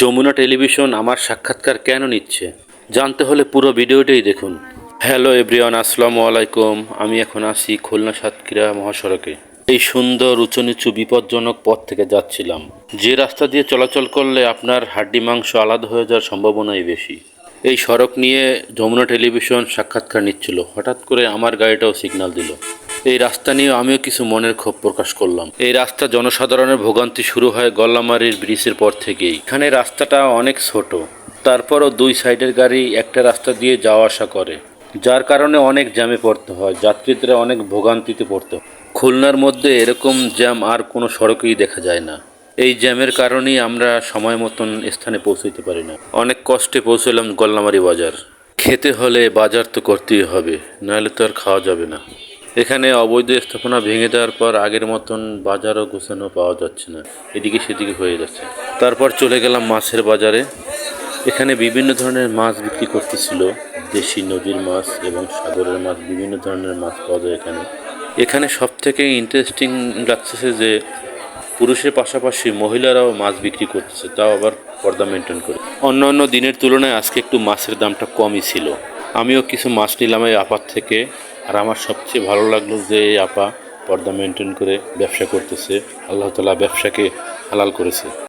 Jamuna television আমার সাক্ষাৎকার কেন নিচ্ছে? জানতে হলে পুরো ভিডিওটাই দেখুন। হ্যালো এভরিওয়ান, আসসালামু আলাইকুম। আমি এখন আছি খুলনা সাতক্ষীরা মহাসড়কে। এই সুন্দর উঁচু নিচু বিপজ্জনক পথ থেকে যাচ্ছিলাম। যে রাস্তা দিয়ে চলাচল করলে আপনার হাড্ডি মাংস আলাদা হয়ে যাওয়ার সম্ভাবনাই বেশি। এই সড়ক নিয়ে যমুনা টেলিভিশন সাক্ষাৎকার নিচ্ছিল। হঠাৎ করে আমার গাড়িটাও সিগন্যাল দিল। এই রাস্তা নিয়ে আমিও কিছু মনের ক্ষোভ প্রকাশ করলাম। এই রাস্তা জনসাধারণের ভোগান্তি শুরু হয় গল্লামারির ব্রিজের পর থেকেই। এখানে রাস্তাটা অনেক ছোট। তারপরও দুই সাইডের গাড়ি একটা রাস্তা দিয়ে যাওয়া আসা করে। যার কারণে অনেক জ্যামে পড়তে হয়, যাত্রীদের অনেক ভোগান্তিতে পড়তে হয়। খুলনার মধ্যে এরকম জ্যাম আর কোনো সড়কেই দেখা যায় না। এই জ্যামের কারণেই আমরা সময় মতন স্থানে পৌঁছতে পারি না। অনেক কষ্টে পৌঁছলাম গল্লামারি বাজার। খেতে হলে বাজার তো করতেই হবে, নাহলে তো আর খাওয়া যাবে না। এখানে অবৈধ স্থাপনা ভেঙে দেওয়ার পর আগের মতন বাজারও গোছানো পাওয়া যাচ্ছে না। এদিকে সেদিকে হয়ে যাচ্ছে। তারপর চলে গেলাম মাছের বাজারে। এখানে বিভিন্ন ধরনের মাছ বিক্রি করতেছিল। দেশি নদীর মাছ এবং সাগরের মাছ, বিভিন্ন ধরনের মাছ পাওয়া যায় এখানে। এখানে সব থেকে ইন্টারেস্টিং লাগতেছে যে পুরুষের পাশাপাশি মহিলারাও মাছ বিক্রি করতেছে, তাও আবার পর্দা মেনটেন করে। অন্য অন্য দিনের তুলনায় আজকে একটু মাছের দামটা কমই ছিল। আমিও কিছু মাছ নিলাম এই আপার থেকে। আর আমার সবচেয়ে ভালো লাগল যে এই আপা পর্দা মেনটেন করে ব্যবসা করতেছে। আল্লাহ তালা ব্যবসাকে হালাল করেছে।